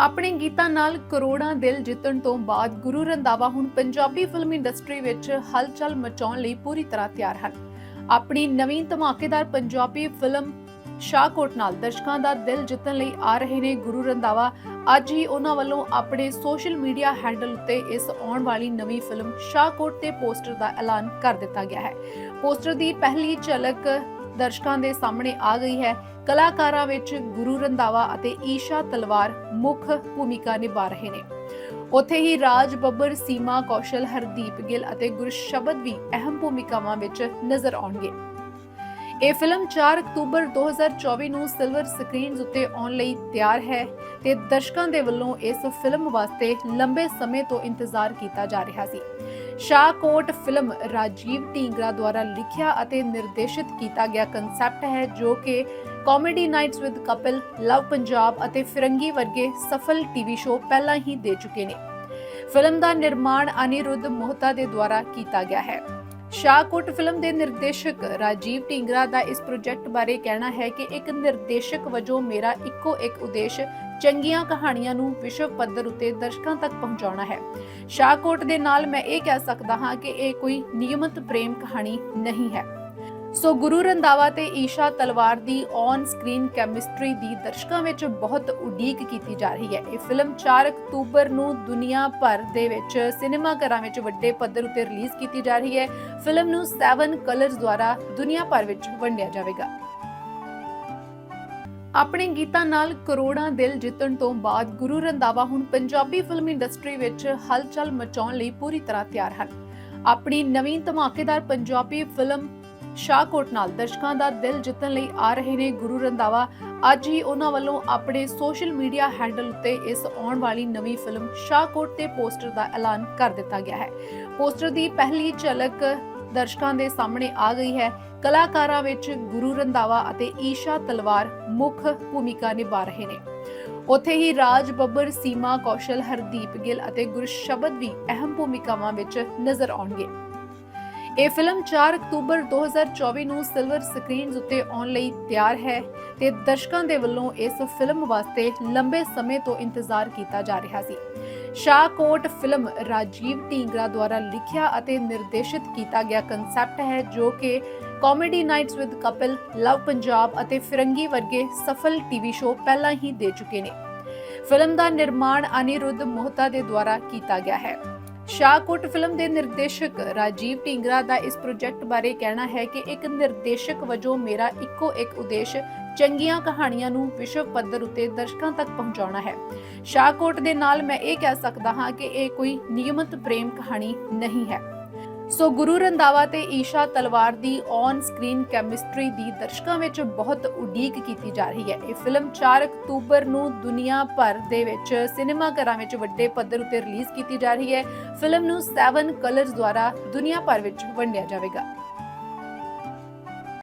ਆਪਣੇ ਗੀਤਾਂ ਨਾਲ ਕਰੋੜਾਂ ਦਿਲ ਜਿੱਤਣ ਤੋਂ ਬਾਅਦ ਗੁਰੂ ਰੰਧਾਵਾ ਹੁਣ ਪੰਜਾਬੀ ਫਿਲਮ ਇੰਡਸਟਰੀ ਵਿੱਚ ਹਲਚਲ ਮਚਾਉਣ ਲਈ ਪੂਰੀ ਤਰ੍ਹਾਂ ਤਿਆਰ ਹਨ। ਆਪਣੀ ਨਵੀਂ ਧਮਾਕੇਦਾਰ ਪੰਜਾਬੀ ਫਿਲਮ ਸ਼ਾਹਕੋਟ ਨਾਲ ਦਰਸ਼ਕਾਂ ਦਾ ਦਿਲ ਜਿੱਤਣ ਲਈ ਆ ਰਹੇ ਨੇ ਗੁਰੂ ਰੰਧਾਵਾ। ਅੱਜ ਹੀ ਉਹਨਾਂ ਵੱਲੋਂ ਆਪਣੇ ਸੋਸ਼ਲ ਮੀਡੀਆ ਹੈਂਡਲ ਉੱਤੇ ਇਸ ਆਉਣ ਵਾਲੀ ਨਵੀਂ ਫਿਲਮ ਸ਼ਾਹਕੋਟ ਤੇ ਪੋਸਟਰ ਦਾ ਐਲਾਨ ਕਰ ਦਿੱਤਾ ਗਿਆ ਹੈ। ਪੋਸਟਰ ਦੀ ਪਹਿਲੀ ਝਲਕ ਦਰਸ਼ਕਾਂ ਦੇ ਸਾਹਮਣੇ ਆ ਗਈ ਹੈ। ਕਲਾਕਾਰਾਂ ਵਿੱਚ ਗੁਰੂ ਰੰਧਾਵਾ ਅਤੇ ਈਸ਼ਾ ਤਲਵਾਰ ਮੁੱਖ ਭੂਮਿਕਾ ਨਿਭਾ ਰਹੇ ਨੇ। ਉੱਥੇ ਹੀ ਰਾਜ ਬੱਬਰ, ਸੀਮਾ, ਕੌਸ਼ਲ, ਹਰਦੀਪ ਗਿੱਲ ਅਤੇ ਗੁਰਸ਼ਬਦ ਵੀ ਅਹਿਮ ਭੂਮਿਕਾਵਾਂ ਵਿੱਚ ਨਜ਼ਰ ਆਉਣਗੇ। ਇਹ ਫਿਲਮ 4 ਅਕਤੂਬਰ 2024 ਨੂੰ ਸਿਲਵਰ ਸਕਰੀਨਸ ਉੱਤੇ ਆਉਣ ਲਈ ਤਿਆਰ ਹੈ ਤੇ ਦਰਸ਼ਕਾਂ ਦੇ ਵੱਲੋਂ ਇਸ ਫਿਲਮ ਵਾਸਤੇ ਲੰਬੇ ਸਮੇਂ ਤੋਂ ਇੰਤਜ਼ਾਰ ਕੀਤਾ ਜਾ ਰਿਹਾ ਸੀ। ਸ਼ਾਹਕੋਟ ਫਿਲਮ ਰਾਜੀਵ ਢੀਂਗਰਾ ਦੁਆਰਾ ਲਿਖਿਆ ਅਤੇ ਨਿਰਦੇਸ਼ਿਤ ਕੀਤਾ ਗਿਆ ਕਨਸੈਪਟ ਹੈ ਜੋ ਕਿ comedy nights with Kapil love Punjab ਅਤੇ ਫਿਰੰਗੀ ਵਰਗੇ ਸਫਲ ਟੀਵੀ ਸ਼ੋਅ ਪਹਿਲਾਂ ਹੀ ਦੇ ਚੁੱਕੇ ਨੇ। ਫਿਲਮ ਦਾ ਨਿਰਮਾਣ ਅਨਿਰੁੱਧ ਮੋਹਤਾ ਦੇ ਦੁਆਰਾ ਕੀਤਾ ਗਿਆ ਹੈ। ਸ਼ਾਹਕੋਟ ਫਿਲਮ ਦੇ ਨਿਰਦੇਸ਼ਕ ਰਾਜੀਵ ਢਿੰਗਰਾ ਦਾ ਇਸ ਪ੍ਰੋਜੈਕਟ ਬਾਰੇ ਕਹਿਣਾ ਹੈ ਕਿ ਇੱਕ ਨਿਰਦੇਸ਼ਕ ਵਜੋਂ ਮੇਰਾ ਇੱਕੋ ਇੱਕ ਉਦੇਸ਼ ਚੰਗੀਆਂ ਕਹਾਣੀਆਂ ਨੂੰ ਵਿਸ਼ਵ ਪੱਧਰ ਉੱਤੇ ਦਰਸ਼ਕਾਂ ਤੱਕ ਪਹੁੰਚਾਉਣਾ ਹੈ। ਸ਼ਾਹਕੋਟ ਦੇ ਨਾਲ ਮੈਂ ਇਹ ਕਹਿ ਸਕਦਾ ਹਾਂ ਕਿ ਇਹ ਕੋਈ ਨਿਯਮਤ ਪ੍ਰੇਮ ਕਹਾਣੀ ਨਹੀਂ ਹੈ। ਸੋ ਗੁਰੂ ਰੰਧਾਵਾ ਤੇ ਈਸ਼ਾ ਤਲਵਾਰ ਦੀ ਔਨ ਸਕਰੀਨ ਕੈਮਿਸਟਰੀ ਦੀ ਦਰਸ਼ਕਾਂ ਵਿੱਚ ਬਹੁਤ ਉਡੀਕ ਕੀਤੀ ਜਾ ਰਹੀ ਹੈ। ਇਹ ਫਿਲਮ 4 ਅਕਤੂਬਰ ਨੂੰ ਦੁਨੀਆ ਭਰ ਦੇ ਵਿੱਚ ਸਿਨੇਮਾ ਘਰਾਂ ਵਿੱਚ ਵੱਡੇ ਪੱਧਰ ਉੱਤੇ ਰਿਲੀਜ਼ ਕੀਤੀ ਜਾ ਰਹੀ ਹੈ। ਫਿਲਮ ਨੂੰ 7 ਕਲਰਸ ਦੁਆਰਾ ਦੁਨੀਆ ਭਰ ਵਿੱਚ ਵੰਡਿਆ ਜਾਵੇਗਾ। ਆਪਣੇ ਗੀਤਾਂ ਨਾਲ ਕਰੋੜਾਂ ਦਿਲ ਜਿੱਤਣ ਤੋਂ ਬਾਅਦ ਗੁਰੂ ਰੰਧਾਵਾ ਹੁਣ ਪੰਜਾਬੀ ਫਿਲਮ ਇੰਡਸਟਰੀ ਵਿੱਚ ਹਲਚਲ ਮਚਾਉਣ ਲਈ ਪੂਰੀ ਤਰ੍ਹਾਂ ਤਿਆਰ ਹਨ। ਆਪਣੀ ਨਵੀਂ ਧਮਾਕੇਦਾਰ ਪੰਜਾਬੀ ਫਿਲਮ ਸ਼ਾਹਕੋਟ ਨਾਲ ਦਰਸ਼ਕਾਂ ਦਾ ਦਿਲ ਜਿੱਤਣ ਲਈ ਆ ਰਹੇ ਨੇ ਗੁਰੂ ਰੰਧਾਵਾ। ਅੱਜ ਹੀ ਉਹਨਾਂ ਵੱਲੋਂ ਆਪਣੇ ਸੋਸ਼ਲ ਮੀਡੀਆ ਹੈਂਡਲ ਉੱਤੇ ਇਸ ਆਉਣ ਵਾਲੀ ਨਵੀਂ ਫਿਲਮ ਸ਼ਾਹਕੋਟ ਤੇ ਪੋਸਟਰ ਦਾ ਐਲਾਨ ਕਰ ਦਿੱਤਾ ਗਿਆ ਹੈ। ਪੋਸਟਰ ਦੀ ਪਹਿਲੀ ਝਲਕ ਦਰਸ਼ਕਾਂ ਦੇ ਸਾਹਮਣੇ ਆ ਗਈ ਹੈ। ਕਲਾਕਾਰਾਂ ਵਿੱਚ ਗੁਰੂ ਰੰਧਾਵਾ ਅਤੇ ਈਸ਼ਾ ਤਲਵਾਰ ਮੁੱਖ ਭੂਮਿਕਾ ਨਿਭਾ ਰਹੇ ਨੇ। ਉੱਥੇ ਹੀ ਰਾਜ ਬੱਬਰ, ਸੀਮਾ ਕੌਸ਼ਲ, ਹਰਦੀਪ ਗਿੱਲ ਅਤੇ ਗੁਰਸ਼ਬਦ ਵੀ ਅਹਿਮ ਭੂਮਿਕਾਵਾਂ ਵਿੱਚ ਨਜ਼ਰ ਆਉਣਗੇ। ਇਹ ਫਿਲਮ 4 ਅਕਤੂਬਰ 2024 ਨੂੰ ਸਿਲਵਰ ਸਕਰੀਨਸ ਉੱਤੇ ਆਉਣ ਲਈ ਤਿਆਰ ਹੈ ਤੇ ਦਰਸ਼ਕਾਂ ਦੇ ਵੱਲੋਂ ਇਸ ਫਿਲਮ ਵਾਸਤੇ ਲੰਬੇ ਸਮੇਂ ਤੋਂ ਇੰਤਜ਼ਾਰ ਕੀਤਾ ਜਾ ਰਿਹਾ ਸੀ। ਸ਼ਾਹਕੋਟ ਫਿਲਮ ਰਾਜੀਵ ਢੀਂਗਰਾ ਦੁਆਰਾ ਲਿਖਿਆ ਅਤੇ ਨਿਰਦੇਸ਼ਿਤ ਕੀਤਾ ਗਿਆ ਕਨਸੈਪਟ ਹੈ ਜੋ ਕਿ comedy nights with Kapil love Punjab ਅਤੇ ਫਿਰੰਗੀ ਵਰਗੇ ਸਫਲ ਟੀਵੀ ਸ਼ੋਅ ਪਹਿਲਾਂ ਹੀ ਦੇ ਚੁੱਕੇ ਨੇ। ਫਿਲਮ ਦਾ ਨਿਰਮਾਣ ਅਨਿਰੁੱਧ ਮੋਹਤਾ ਦੇ ਦੁਆਰਾ ਕੀਤਾ ਗਿਆ ਹੈ। ਸ਼ਾਹਕੋਟ ਫਿਲਮ ਦੇ ਨਿਰਦੇਸ਼ਕ ਰਾਜੀਵ ਢਿੰਗਰਾ ਦਾ ਇਸ ਪ੍ਰੋਜੈਕਟ ਬਾਰੇ ਕਹਿਣਾ ਹੈ ਕਿ ਇੱਕ ਨਿਰਦੇਸ਼ਕ ਵਜੋਂ ਮੇਰਾ ਇੱਕੋ ਇੱਕ ਉਦੇਸ਼ ਚੰਗੀਆਂ ਕਹਾਣੀਆਂ ਨੂੰ ਵਿਸ਼ਵ ਪੱਧਰ ਉੱਤੇ ਦਰਸ਼ਕਾਂ ਤੱਕ ਪਹੁੰਚਾਉਣਾ ਹੈ। ਸ਼ਾਹਕੋਟ ਦੇ ਨਾਲ ਮੈਂ ਇਹ ਕਹਿ ਸਕਦਾ ਹਾਂ ਕਿ ਇਹ ਕੋਈ ਨਿਯਮਤ ਪ੍ਰੇਮ ਕਹਾਣੀ ਨਹੀਂ ਹੈ। ਸੋ ਗੁਰੂ ਰੰਧਾਵਾ ਤੇ ਈਸ਼ਾ ਤਲਵਾਰ ਦੀ ਔਨ ਸਕਰੀਨ ਕੈਮਿਸਟਰੀ ਦੀ ਦਰਸ਼ਕਾਂ ਵਿੱਚ ਬਹੁਤ ਉਡੀਕ ਕੀਤੀ ਜਾ ਰਹੀ ਹੈ। ਇਹ ਫਿਲਮ 4 ਅਕਤੂਬਰ ਨੂੰ ਦੁਨੀਆ ਭਰ ਦੇ ਵਿੱਚ ਸਿਨੇਮਾ ਘਰਾਂ ਵਿੱਚ ਵੱਡੇ ਪੱਧਰ ਉੱਤੇ ਰਿਲੀਜ਼ ਕੀਤੀ ਜਾ ਰਹੀ ਹੈ। ਫਿਲਮ ਨੂੰ 7 ਕਲਰਸ ਦੁਆਰਾ ਦੁਨੀਆ ਭਰ ਵਿੱਚ ਵੰਡਿਆ ਜਾਵੇਗਾ।